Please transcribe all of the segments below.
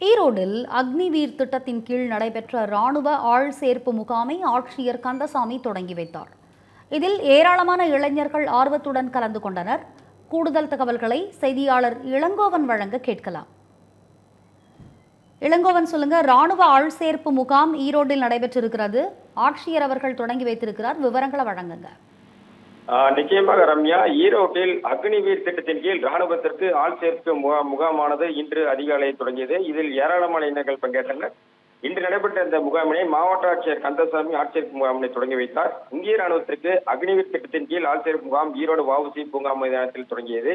ஈரோடில் அக்னிவீர் திட்டத்தின் கீழ் நடைபெற்ற ராணுவ ஆள் சேர்ப்பு முகாமை ஆட்சியர் கந்தசாமி தொடங்கி வைத்தார். இதில் ஏராளமான இளைஞர்கள் ஆர்வத்துடன் கலந்து கொண்டனர். கூடுதல் தகவல்களை செய்தியாளர் இளங்கோவன் வழங்க கேட்கலாம். இளங்கோவன் சொல்லுங்க ராணுவ ஆள் சேர்ப்பு முகாம் ஈரோட்டில் நடைபெற்றிருக்கிறது. ஆட்சியர் அவர்கள் தொடங்கி வைத்திருக்கிறார். விவரங்களை வழங்குங்க. நிச்சயமாக ரம்யா ஈரோட்டில் அக்னிவீர் திட்டத்தின் கீழ் ராணுவத்திற்கு ஆள் சேர்ப்பு முகா முகாமானது இன்று அதிகாலை தொடங்கியது. இதில் ஏராளமான இனங்கள் பங்கேற்றனர். இன்று நடைபெற்ற இந்த முகாமினை மாவட்ட ஆட்சியர் கந்தசாமி ஆட்சேர்ப்பு முகாமினை தொடங்கி வைத்தார். இந்திய ராணுவத்திற்கு அக்னிவீர் திட்டத்தின் கீழ் ஆட்சேர்ப்பு முகாம் ஈரோடு வாவுசி பூங்கா மைதானத்தில் தொடங்கியது.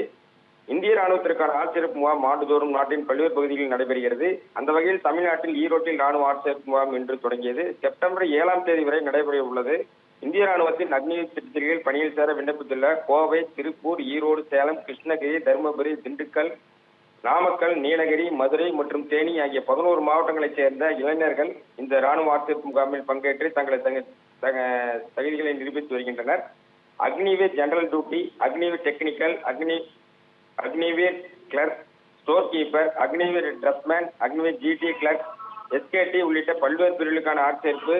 இந்திய ராணுவத்திற்கான ஆட்சேர்ப்பு முகாம் ஆண்டுதோறும் நாட்டின் பல்வேறு பகுதிகளில் நடைபெறுகிறது. அந்த வகையில் தமிழ்நாட்டில் ஈரோட்டில் ராணுவ ஆட்சேர்ப்பு முகாம் இன்று தொடங்கியது. செப்டம்பர் ஏழாம் தேதி வரை நடைபெற உள்ளது இந்திய ராணுவத்தின் அக்னி திட்டத்தின் பணியில் சேர விண்ணப்பித்துள்ள கோவை திருப்பூர் ஈரோடு சேலம் கிருஷ்ணகிரி தருமபுரி திண்டுக்கல் நாமக்கல் நீலகிரி மதுரை மற்றும் தேனி ஆகிய பதினோரு மாவட்டங்களைச் சேர்ந்த இளைஞர்கள் இந்த ராணுவ ஆட்சேர்ப்பு முகாமில் பங்கேற்று தங்களை தக- தகுதிகளை நிரூபித்து வருகின்றனர். Agniveer general duty Agniveer technical Agni Agniveer clerk store keeper Agniveer tradesman Agniveer GD clerk SKT உள்ளிட்ட பல்வேறு பிரிவுகளுக்கான ஆட்சேர்ப்பு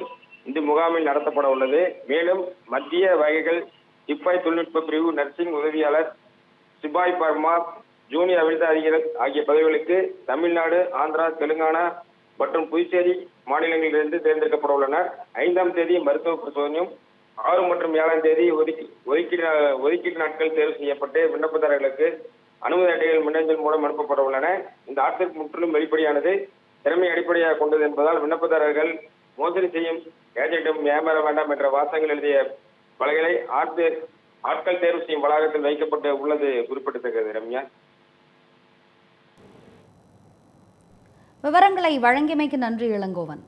இந்த முகாமில் நடத்தப்பட உள்ளது. மேலும் மத்திய வகைகள் சிப்பாய் தொழில்நுட்ப பிரிவு நர்சிங் உதவியாளர் சிப்பாய் பர்மா ஜூனியர் அவிழ்த ஆகிய பதவிகளுக்கு தமிழ்நாடு ஆந்திரா தெலுங்கானா மற்றும் புதுச்சேரி மாநிலங்களிலிருந்து தேர்ந்தெடுக்கப்பட உள்ளனர். ஐந்தாம் தேதி மருத்துவ பரிசோதனையும் ஆறு மற்றும் ஏழாம் தேதி ஒதுக்கி ஒதுக்கீடு ஒதுக்கீடு நாட்கள் தேர்வு செய்யப்பட்டு விண்ணப்பதாரர்களுக்கு அனுமதி அட்டைகள் மின்னஞ்சல் மூலம் அனுப்பப்பட உள்ளன. இந்த ஆட்சிக்கு முற்றிலும் வெளிப்படையானது திறமை அடிப்படையாக கொண்டது என்பதால் விண்ணப்பதாரர்கள் மோசடி செய்யும் ஏஜென்ட்டும் ஏமாற வேண்டாம் என்ற வாசகங்கள் எழுதிய பலகைகளை ஆட்சேர் ஆட்கள் தேர்வு செய்யும் வளாகத்தில் வைக்கப்பட்டு உள்ளது குறிப்பிடத்தக்கது. ரம்யா? விவரங்களை வழங்கியமைக்கு நன்றி இளங்கோவன்.